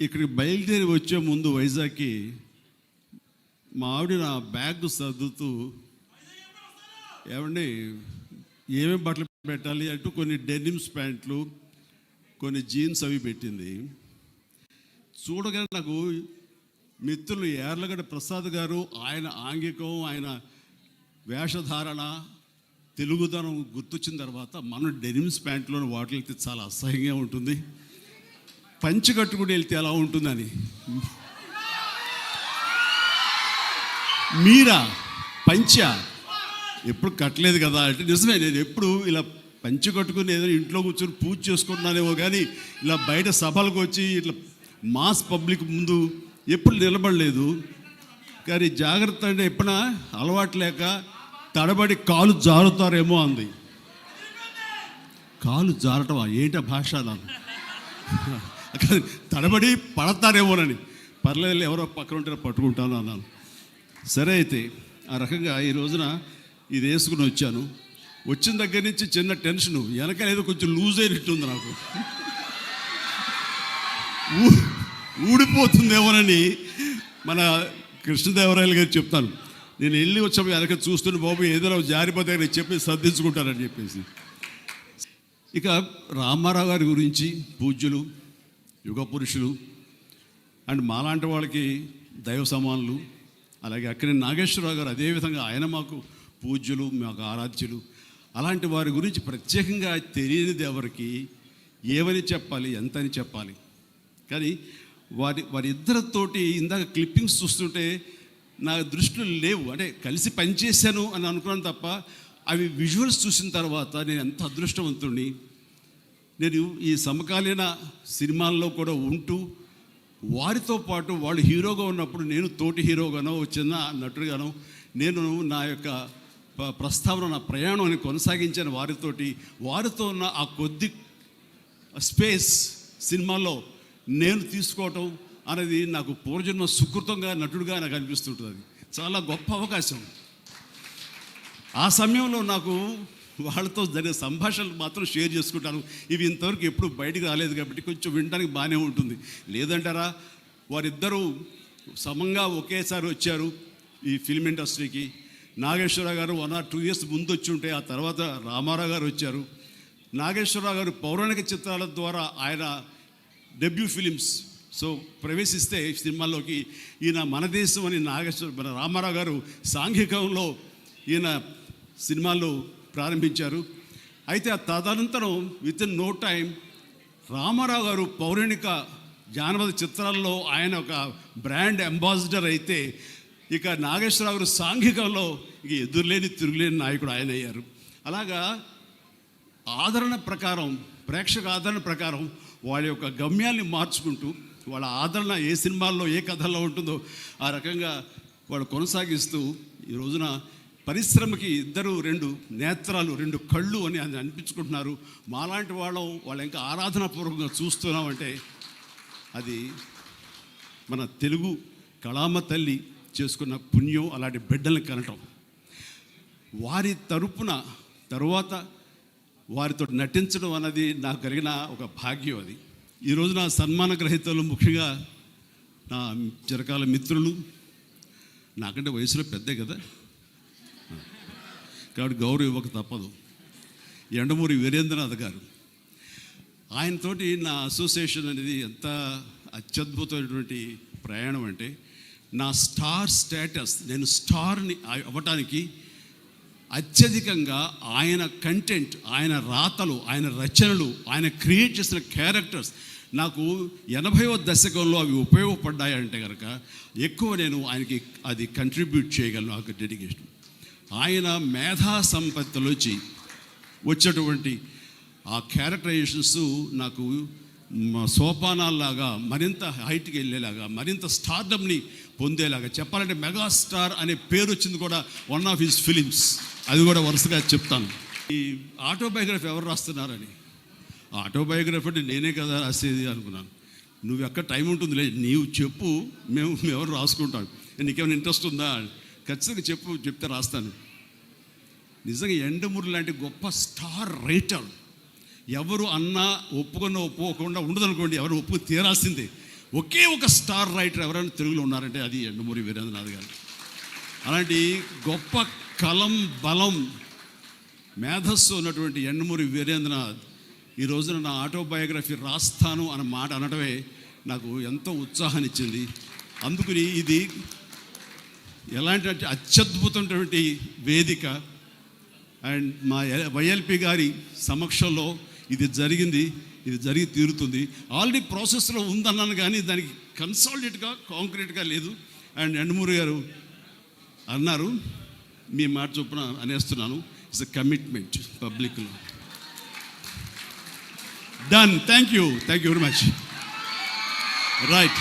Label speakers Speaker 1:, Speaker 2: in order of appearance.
Speaker 1: ఇక్కడికి బయలుదేరి వచ్చే ముందు వైజాగ్కి మా ఆవిడ నా బ్యాగ్ సర్దుతూ ఏమండి ఏమేమి బట్టలు పెట్టాలి? అంటూ కొన్ని డెనిమ్స్ ప్యాంట్లు కొన్ని జీన్స్ అవి పెట్టింది. చూడగానే నాకు మిత్రులు ఏర్లగడ్డ ప్రసాద్ గారు ఆయన ఆంగికం ఆయన వేషధారణ తెలుగుదనం గుర్తొచ్చిన తర్వాత మనం డెనిమ్స్ ప్యాంట్లోని వాటికి చాలా అసహ్యంగా ఉంటుంది. పంచి కట్టుకుని వెళ్తే ఎలా ఉంటుందని? మీరా? పంచ? ఎప్పుడు కట్టలేదు కదా అంటే నిజమే నేను ఎప్పుడు ఇలా పంచి కట్టుకుని ఏదైనా ఇంట్లో కూర్చొని పూజ చేసుకుంటున్నానేమో కానీ ఇలా బయట సభలకు వచ్చి ఇట్లా మాస్ పబ్లిక్ ముందు ఎప్పుడు నిలబడలేదు. కానీ జాగ్రత్త అంటే ఎప్పుడైనా అలవాటు లేక తడబడి కాలు జారుతారేమో అంది. కాలు జారటమా? ఏంట భాష దాన్ని అక్కడ తడబడి పడతారేమోనని. పర్లేదు ఎవరో పక్కన ఉంటే పట్టుకుంటాను అన్నాను. సరే అయితే ఆ రకంగా ఈ రోజున ఇది వేసుకుని వచ్చాను. వచ్చిన దగ్గర నుంచి చిన్న టెన్షను వెనకలేదో కొంచెం లూజ్ అయినట్టుంది నాకు. ఊ- ఊడిపోతుందేమోనని మన కృష్ణదేవరాయలు గారు చెప్తాను నేను వెళ్ళి వచ్చాము వెనక చూస్తున్న బాబు ఏదైనా జారిపోతే నేను చెప్పి సర్దించుకుంటానని చెప్పేసి. ఇక రామారావు గారి గురించి పూజ్యులు యుగ పురుషులు అండ్ మాలాంటి వాళ్ళకి దైవ సమానులు అలాగే అక్కడి నాగేశ్వరరావు గారు అదేవిధంగా ఆయన మాకు పూజ్యులు మాకు ఆరాధ్యులు. అలాంటి వారి గురించి ప్రత్యేకంగా తెలియనిది ఎవరికి? ఏమని చెప్పాలి? ఎంత అని చెప్పాలి? కానీ వారి వారిద్దరితోటి ఇందాక క్లిప్పింగ్స్ చూస్తుంటే నా దృష్టిలో లేవు. అంటే కలిసి పనిచేశాను అని అనుకున్నాను తప్ప అవి విజువల్స్ చూసిన తర్వాత నేను ఎంత అదృష్టవంతుడిని నేను ఈ సమకాలీన సినిమాల్లో కూడా ఉంటూ వారితో పాటు వాళ్ళు హీరోగా ఉన్నప్పుడు నేను తోటి హీరోగానో చిన్న నటుడుగానో నేను నా యొక్క ప్రస్తావన నా ప్రయాణాన్ని కొనసాగించాను వారితోటి. వారితో ఉన్న ఆ కొద్ది స్పేస్ సినిమాలో నేను తీసుకోవటం అనేది నాకు పూర్వజన్మ సుకృతంగా నటుడుగా నాకు అనిపిస్తుంటుంది. చాలా గొప్ప అవకాశం. ఆ సమయంలో నాకు వాళ్ళతో జరిగే సంభాషణలు మాత్రం షేర్ చేసుకుంటాను. ఇవి ఇంతవరకు ఎప్పుడు బయటకు రాలేదు కాబట్టి కొంచెం వినడానికి బాగానే ఉంటుంది. లేదంటారా వారిద్దరూ సమంగా ఒకేసారి వచ్చారు ఈ ఫిల్మ్ ఇండస్ట్రీకి. నాగేశ్వరరావు గారు వన్ ఆర్ టూ ఇయర్స్ ముందు వచ్చి ఉంటే ఆ తర్వాత రామారావు గారు వచ్చారు. నాగేశ్వరరావు గారు పౌరాణిక చిత్రాల ద్వారా ఆయన డెబ్యూ ఫిలిమ్స్ సో ప్రవేశిస్తే సినిమాల్లోకి. ఈయన మన దేశం అని నాగేశ్వర మన రామారావు గారు సాంఘికంలో ఈయన సినిమాల్లో ప్రారంభించారు. అయితే ఆ తదనంతరం within no time Ramarao గారు పౌరాణిక జానపద చిత్రాల్లో ఆయన ఒక బ్రాండ్ అంబాసిడర్ అయితే ఇక నాగేశ్వరరావు గారు సాంఘికంలో ఇక ఎదురులేని తిరుగులేని నాయకుడు ఆయన అయ్యారు. అలాగా ఆదరణ ప్రకారం ప్రేక్షక ఆదరణ ప్రకారం వాళ్ళ యొక్క గమ్యాల్ని మార్చుకుంటూ వాళ్ళ ఆదరణ ఏ సినిమాల్లో ఏ కథల్లో ఉంటుందో ఆ రకంగా వాళ్ళు కొనసాగిస్తూ ఈ రోజున పరిశ్రమకి ఇద్దరు రెండు నేత్రాలు రెండు కళ్ళు అని అని అనిపించుకుంటున్నారు. మాలాంటి వాళ్ళం వాళ్ళ ఇంకా ఆరాధనాపూర్వకంగా చూస్తున్నామంటే అది మన తెలుగు కళామ తల్లి చేసుకున్న పుణ్యం అలాంటి బిడ్డలను కనటం. వారి తరపున తరువాత వారితో నటించడం అన్నది నాకు కలిగిన ఒక భాగ్యం అది. ఈరోజు నా సన్మాన గ్రహీతలు ముఖ్యంగా నా చిరకాల మిత్రులు. నాకంటే వయసులో పెద్దే కదా. కాబట్టి గౌరవం ఇవ్వక తప్పదు. ఎండమూరి వీరేంద్రనాథ్ గారు. ఆయనతోటి నా అసోసియేషన్ అనేది ఎంత అత్యద్భుతమైనటువంటి ప్రయాణం అంటే నా స్టార్ స్టేటస్ నేను స్టార్ని అవ్వటానికి అత్యధికంగా ఆయన కంటెంట్ ఆయన రాతలు ఆయన రచనలు ఆయన క్రియేట్ చేసిన క్యారెక్టర్స్ నాకు ఎనభైవ దశకంలో అవి ఉపయోగపడ్డాయంటే కనుక ఎక్కువ నేను ఆయనకి అది కంట్రిబ్యూట్ చేయగలను నాకు డెడికేషన్ ఆయన మేధా సంపత్తిలోంచి వచ్చేటువంటి ఆ క్యారెక్టరైజేషన్స్ నాకు సోపానాల్లాగా మరింత హైట్కి వెళ్ళేలాగా మరింత స్టార్డమ్ని పొందేలాగా చెప్పాలంటే మెగాస్టార్ అనే పేరు వచ్చింది కూడా వన్ ఆఫ్ హిస్ ఫిలిమ్స్. అది కూడా వరుసగా చెప్తాను. ఈ ఆటోబయోగ్రఫీ ఎవరు రాస్తున్నారని? ఆటోబయోగ్రఫీ అంటే నేనే కదా రాసేది అనుకున్నాను. నువ్వు ఎక్కడ టైం ఉంటుంది లేదు నీవు చెప్పు మేము మేము ఎవరు రాసుకుంటాం. నీకేమైనా ఇంట్రెస్ట్ ఉందా? ఖచ్చితంగా చెప్పు చెప్తే రాస్తాను. నిజంగా ఎండమూరి లాంటి గొప్ప స్టార్ రైటర్. ఎవరు అన్నా ఒప్పుకున్న ఒప్పుకోకుండా ఉండదనుకోండి ఎవరు ఒప్పుకు తీరాల్సిందే. ఒకే ఒక స్టార్ రైటర్ ఎవరైనా తెలుగులో ఉన్నారంటే అది ఎండమూరి వీరేంద్రనాథ్ గారు. అలాంటి గొప్ప కలం బలం మేధస్సు ఉన్నటువంటి ఎండమూరి వీరేంద్రనాథ్ ఈ రోజున నా ఆటోబయోగ్రఫీ రాస్తాను అన్న మాట అనడమే నాకు ఎంతో ఉత్సాహాన్ని ఇచ్చింది అందుకని ఇది ఎలాంటి అంటే అత్యద్భుతమైనటువంటి వేదిక. అండ్ మా వైఎల్పి గారి సమక్షంలో ఇది జరిగింది ఇది జరిగి తీరుతుంది. ఆల్రెడీ ప్రాసెస్లో ఉందన్నాను కానీ దానికి కన్సాలిడేట్గా కాంక్రీట్గా లేదు. అండ్ ఎండమూరి గారు అన్నారు మీ మాట చొప్పున అనేస్తున్నాను. ఇట్స్ అ కమిట్మెంట్ పబ్లిక్లో done thank you thank you very much right